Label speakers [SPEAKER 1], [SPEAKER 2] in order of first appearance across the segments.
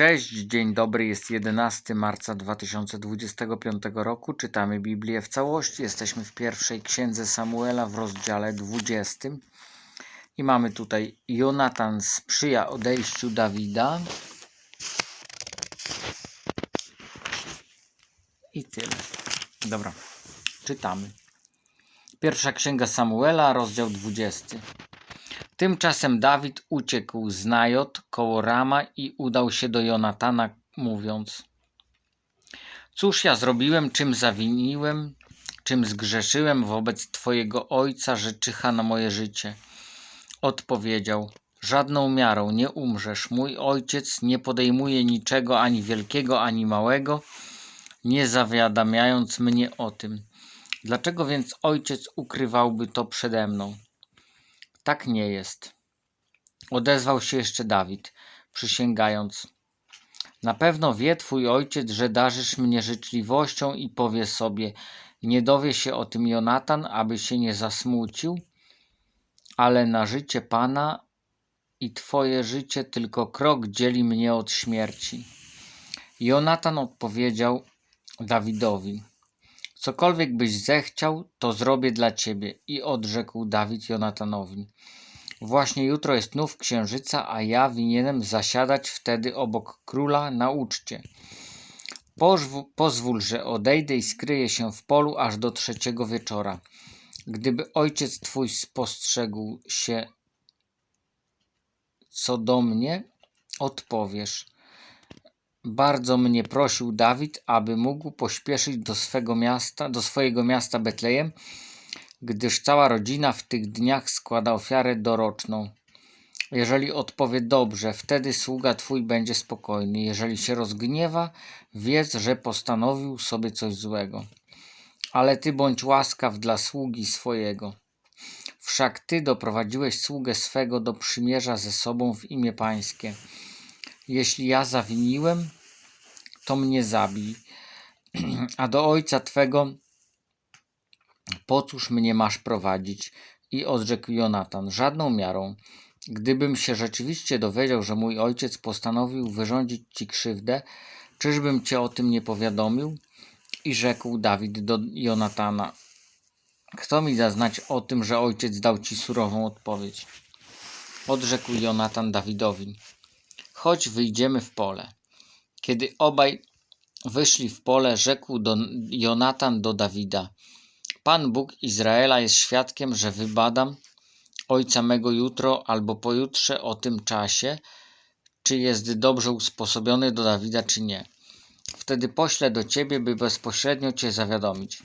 [SPEAKER 1] Cześć, dzień dobry, jest 11 marca 2025 roku. Czytamy Biblię w całości. Jesteśmy w pierwszej księdze Samuela w rozdziale 20. I mamy tutaj Jonatan sprzyja odejściu Dawida. I tyle. Dobra, czytamy. Pierwsza księga Samuela, rozdział 20. Tymczasem Dawid uciekł z Najot koło Rama i udał się do Jonatana, mówiąc: Cóż ja zrobiłem, czym zawiniłem, czym zgrzeszyłem wobec Twojego ojca, że czyha na moje życie? Odpowiedział: Żadną miarą nie umrzesz. Mój ojciec nie podejmuje niczego ani wielkiego, ani małego, nie zawiadamiając mnie o tym. Dlaczego więc ojciec ukrywałby to przede mną? Tak nie jest. Odezwał się jeszcze Dawid, przysięgając: Na pewno wie twój ojciec, że darzysz mnie życzliwością i powie sobie: Nie dowie się o tym Jonatan, aby się nie zasmucił, ale na życie Pana i twoje życie tylko krok dzieli mnie od śmierci. Jonatan odpowiedział Dawidowi: Cokolwiek byś zechciał, to zrobię dla ciebie. I odrzekł Dawid Jonatanowi. Właśnie jutro jest nów księżyca, a ja winienem zasiadać wtedy obok króla na uczcie. Pozw- pozwól, że odejdę i skryję się w polu aż do trzeciego wieczora. Gdyby ojciec twój spostrzegł się co do mnie, odpowiesz. Bardzo mnie prosił Dawid, aby mógł pośpieszyć do swego miasta, do swojego miasta Betlejem, gdyż cała rodzina w tych dniach składa ofiarę doroczną. Jeżeli odpowie dobrze, wtedy sługa twój będzie spokojny. Jeżeli się rozgniewa, wiedz, że postanowił sobie coś złego. Ale ty bądź łaskaw dla sługi swojego. Wszak ty doprowadziłeś sługę swego do przymierza ze sobą w imię pańskie. Jeśli ja zawiniłem, to mnie zabij, a do ojca twego po cóż mnie masz prowadzić? I odrzekł Jonatan, żadną miarą. Gdybym się rzeczywiście dowiedział, że mój ojciec postanowił wyrządzić ci krzywdę, czyżbym cię o tym nie powiadomił? I rzekł Dawid do Jonatana, kto mi da znać o tym, że ojciec dał ci surową odpowiedź? Odrzekł Jonatan Dawidowi, chodź wyjdziemy w pole. Kiedy obaj wyszli w pole, rzekł do Jonatan do Dawida, Pan Bóg Izraela jest świadkiem, że wybadam ojca mego jutro albo pojutrze o tym czasie, czy jest dobrze usposobiony do Dawida, czy nie. Wtedy poślę do ciebie, by bezpośrednio cię zawiadomić.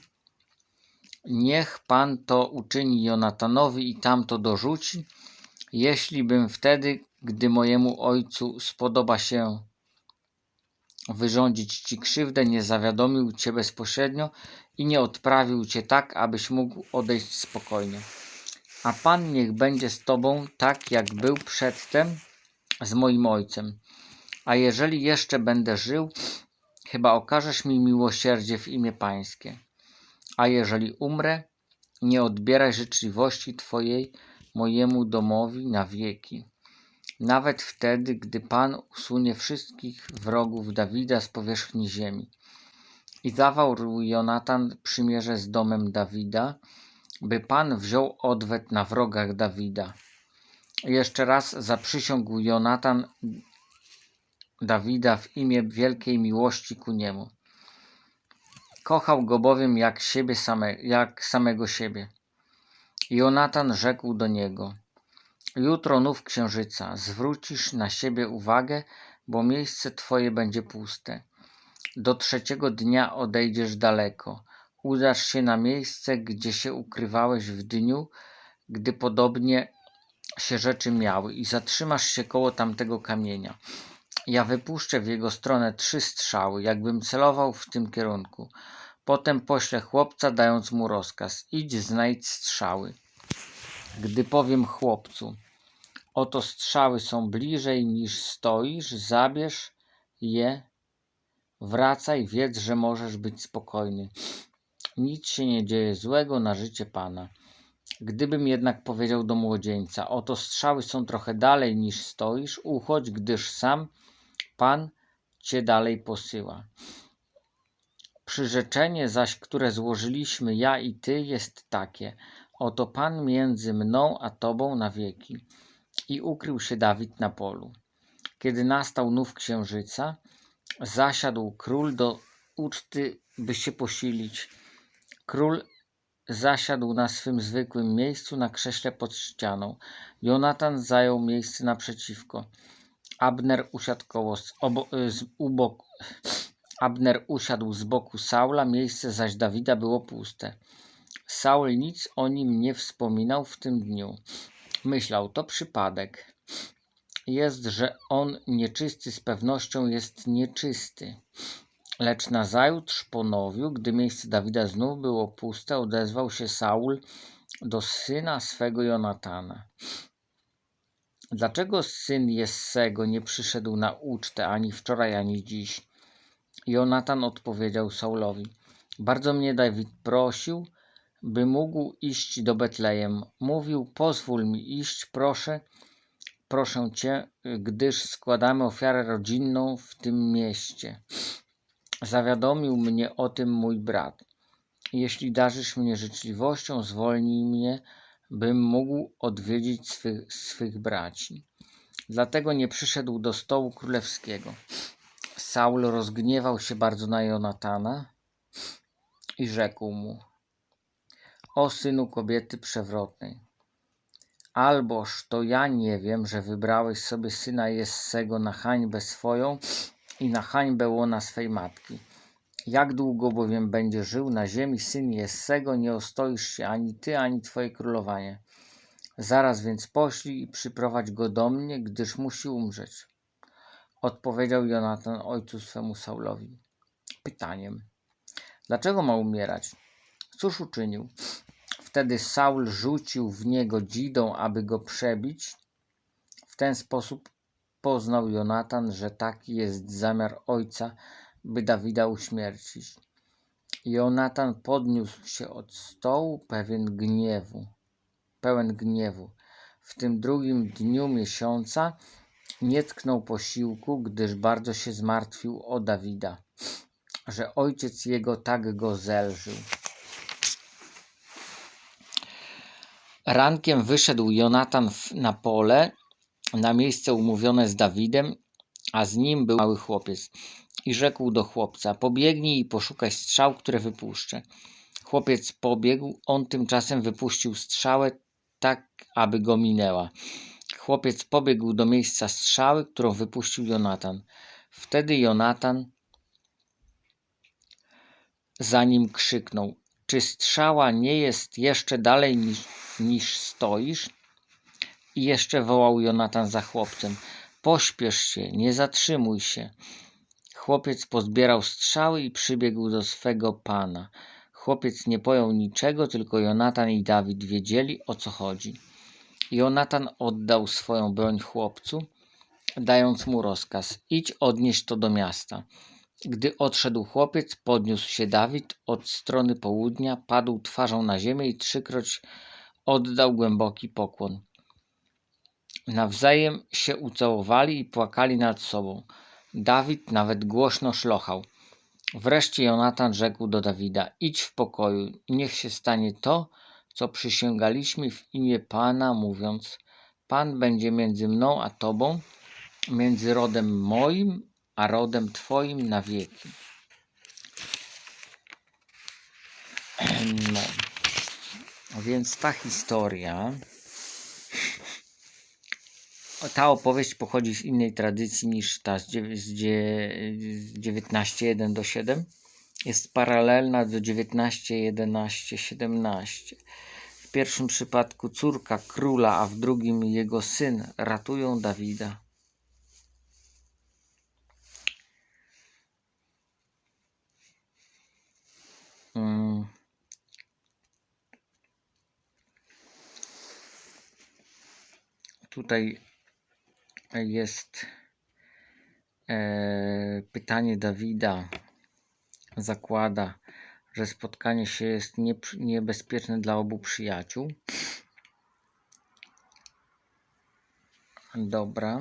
[SPEAKER 1] Niech Pan to uczyni Jonatanowi i tamto dorzuci, jeśli bym wtedy, gdy mojemu ojcu spodoba się wyrządzić ci krzywdę, nie zawiadomił cię bezpośrednio i nie odprawił cię tak, abyś mógł odejść spokojnie. A Pan niech będzie z tobą tak, jak był przedtem z moim ojcem. A jeżeli jeszcze będę żył, chyba okażesz mi miłosierdzie w imię Pańskie. A jeżeli umrę, nie odbieraj życzliwości Twojej mojemu domowi na wieki. Nawet wtedy, gdy Pan usunie wszystkich wrogów Dawida z powierzchni ziemi. I zawarł Jonatan przymierze z domem Dawida, by Pan wziął odwet na wrogach Dawida. Jeszcze raz zaprzysiągł Jonatan Dawida w imię wielkiej miłości ku niemu. Kochał go bowiem jak siebie same, jak samego siebie. Jonatan rzekł do niego: Jutro nów księżyca, zwrócisz na siebie uwagę, bo miejsce twoje będzie puste. Do trzeciego dnia odejdziesz daleko. Udasz się na miejsce, gdzie się ukrywałeś w dniu, gdy podobnie się rzeczy miały, i zatrzymasz się koło tamtego kamienia. Ja wypuszczę w jego stronę trzy strzały, jakbym celował w tym kierunku. Potem poślę chłopca, dając mu rozkaz: idź, znajdź strzały. Gdy powiem chłopcu, oto strzały są bliżej niż stoisz, zabierz je, wracaj, wiedz, że możesz być spokojny. Nic się nie dzieje złego na życie Pana. Gdybym jednak powiedział do młodzieńca, oto strzały są trochę dalej niż stoisz, uchodź, gdyż sam Pan cię dalej posyła. Przyrzeczenie zaś, które złożyliśmy ja i ty, jest takie: Oto Pan między mną a tobą na wieki. I ukrył się Dawid na polu. Kiedy nastał nów księżyca, zasiadł król do uczty, by się posilić. Król zasiadł na swym zwykłym miejscu na krześle pod ścianą. Jonatan zajął miejsce naprzeciwko. Abner usiadł koło z, obo, z. Abner usiadł z boku Saula, miejsce zaś Dawida było puste. Saul nic o nim nie wspominał w tym dniu. Myślał, to przypadek. Jest, że on nieczysty z pewnością jest nieczysty. Lecz nazajutrz po nowiu, gdy miejsce Dawida znów było puste, odezwał się Saul do syna swego Jonatana. Dlaczego syn Jessego nie przyszedł na ucztę ani wczoraj, ani dziś? Jonatan odpowiedział Saulowi: Bardzo mnie Dawid prosił, by mógł iść do Betlejem. Mówił: Pozwól mi iść, proszę, proszę cię, gdyż składamy ofiarę rodzinną w tym mieście. Zawiadomił mnie o tym mój brat. Jeśli darzysz mnie życzliwością, zwolnij mnie, bym mógł odwiedzić swych, swych braci. Dlatego nie przyszedł do stołu królewskiego. Saul rozgniewał się bardzo na Jonatana i rzekł mu: O synu kobiety przewrotnej, alboż to ja nie wiem, że wybrałeś sobie syna Jessego na hańbę swoją i na hańbę łona swej matki. Jak długo bowiem będzie żył na ziemi syn Jessego, nie ostoisz się ani ty, ani twoje królowanie. Zaraz więc poślij i przyprowadź go do mnie, gdyż musi umrzeć. Odpowiedział Jonatan ojcu swemu Saulowi pytaniem: Dlaczego ma umierać? Cóż uczynił? Wtedy Saul rzucił w niego dzidą, aby go przebić. W ten sposób poznał Jonatan, że taki jest zamiar ojca, by Dawida uśmiercić. Jonatan podniósł się od stołu pewien gniewu, pełen gniewu. W tym drugim dniu miesiąca nie tknął posiłku, gdyż bardzo się zmartwił o Dawida, że ojciec jego tak go zelżył. Rankiem wyszedł Jonatan na pole, na miejsce umówione z Dawidem, a z nim był mały chłopiec. I rzekł do chłopca: Pobiegnij i poszukaj strzał, które wypuszczę. Chłopiec pobiegł, on tymczasem wypuścił strzałę tak, aby go minęła. Chłopiec pobiegł do miejsca strzały, którą wypuścił Jonatan. Wtedy Jonatan za nim krzyknął: Czy strzała nie jest jeszcze dalej niż, niż stoisz? I jeszcze wołał Jonatan za chłopcem: Pośpiesz się, nie zatrzymuj się. Chłopiec pozbierał strzały i przybiegł do swego pana. Chłopiec nie pojął niczego, tylko Jonatan i Dawid wiedzieli o co chodzi. Jonatan oddał swoją broń chłopcu, dając mu rozkaz: idź odnieść to do miasta. Gdy odszedł chłopiec, podniósł się Dawid od strony południa, padł twarzą na ziemię i trzykroć oddał głęboki pokłon. Nawzajem się ucałowali i płakali nad sobą. Dawid nawet głośno szlochał. Wreszcie Jonatan rzekł do Dawida: Idź w pokoju, niech się stanie to, co przysięgaliśmy w imię Pana, mówiąc: Pan będzie między mną a Tobą, między rodem moim a rodem Twoim na wieki. No. Więc ta historia, ta opowieść pochodzi z innej tradycji niż ta z 19.1 do 7 jest paralelna do 19, 11, 17. W pierwszym przypadku córka króla, a w drugim jego syn ratują Dawida. Tutaj jest e, pytanie Dawida zakłada, że spotkanie się jest nie, niebezpieczne dla obu przyjaciół. Dobra.